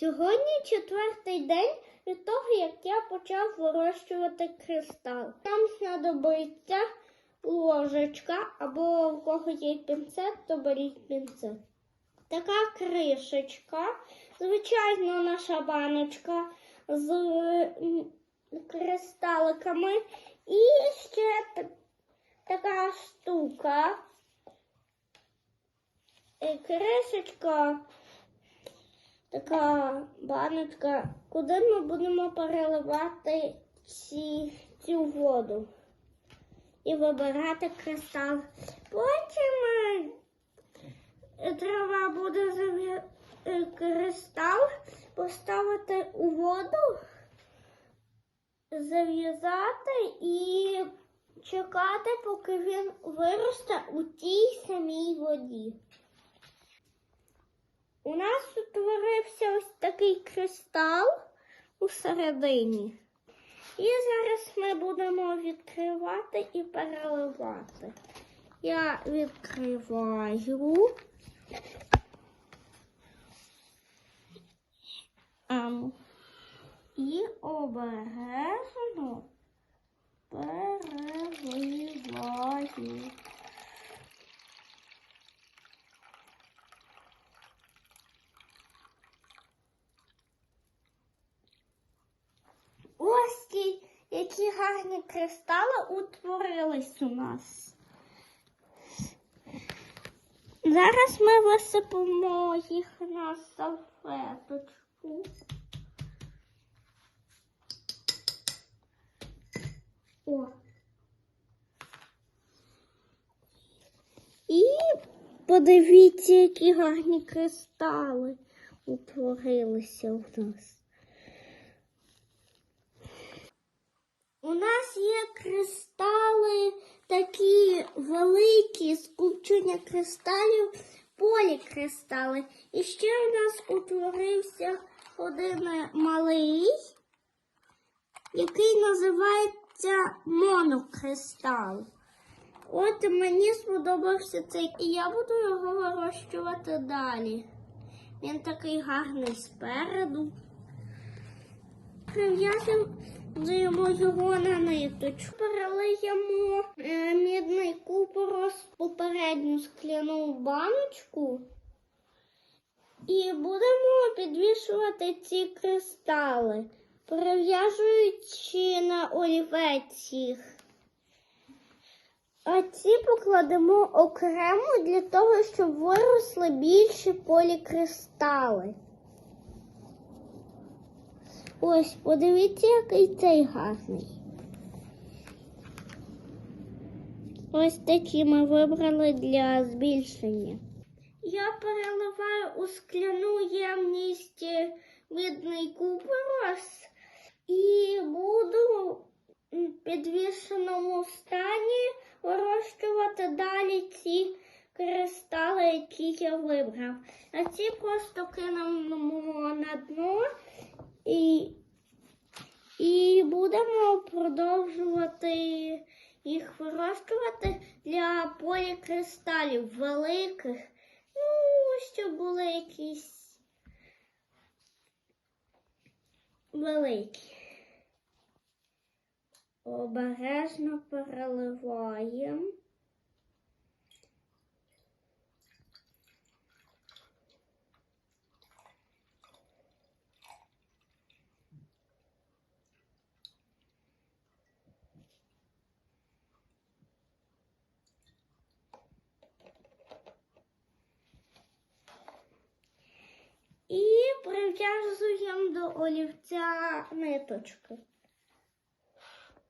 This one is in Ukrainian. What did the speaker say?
Сьогодні четвертий день від того, як я почав вирощувати кристал. Нам знадобиться ложечка або в кого є пінцет, то беріть пінцет. Така кришечка, звичайно, наша баночка з кристаликами. І ще така штука. Е, Кришечка, така баночка, куди ми будемо переливати ці, цю воду і вибирати кристал. Потім е, треба буде е, кристал поставити у воду, зав'язати і чекати, поки він виросте у тій самій воді. У нас утворився ось такий кристал у середині. І зараз ми будемо відкривати і переливати. Я відкриваю. І обережно Ось які гарні кристали утворились у нас. Зараз ми висипемо їх на салфеточку. О. І подивіться, які гарні кристали утворилися у нас. У нас є кристали такі великі, скупчення кристалів, полікристали. І ще у нас утворився один малий, який називається монокристал. От мені сподобався цей, і я буду його вирощувати далі. Він такий гарний спереду. Прив'язуємо його на ниточку. Перелиємо е, мідний купорос в попередню скляну баночку. І будемо підвішувати ці кристали, перев'язуючи на олівець їх. А ці покладемо окремо для того, щоб виросли більші полікристали. Ось, подивіться, який цей гарний. Ось такі ми вибрали для збільшення. Я переливаю у скляну ємність мідний купорос і буду в підвішеному стані вирощувати далі ці кристали, які я вибрав. А ці просто кинемо на дно і, і будемо продовжувати їх вирощувати для полікристалів великих. Ну, щоб були якісь великі. Обережно переливаємо. І прив'язуємо до олівця ниточки.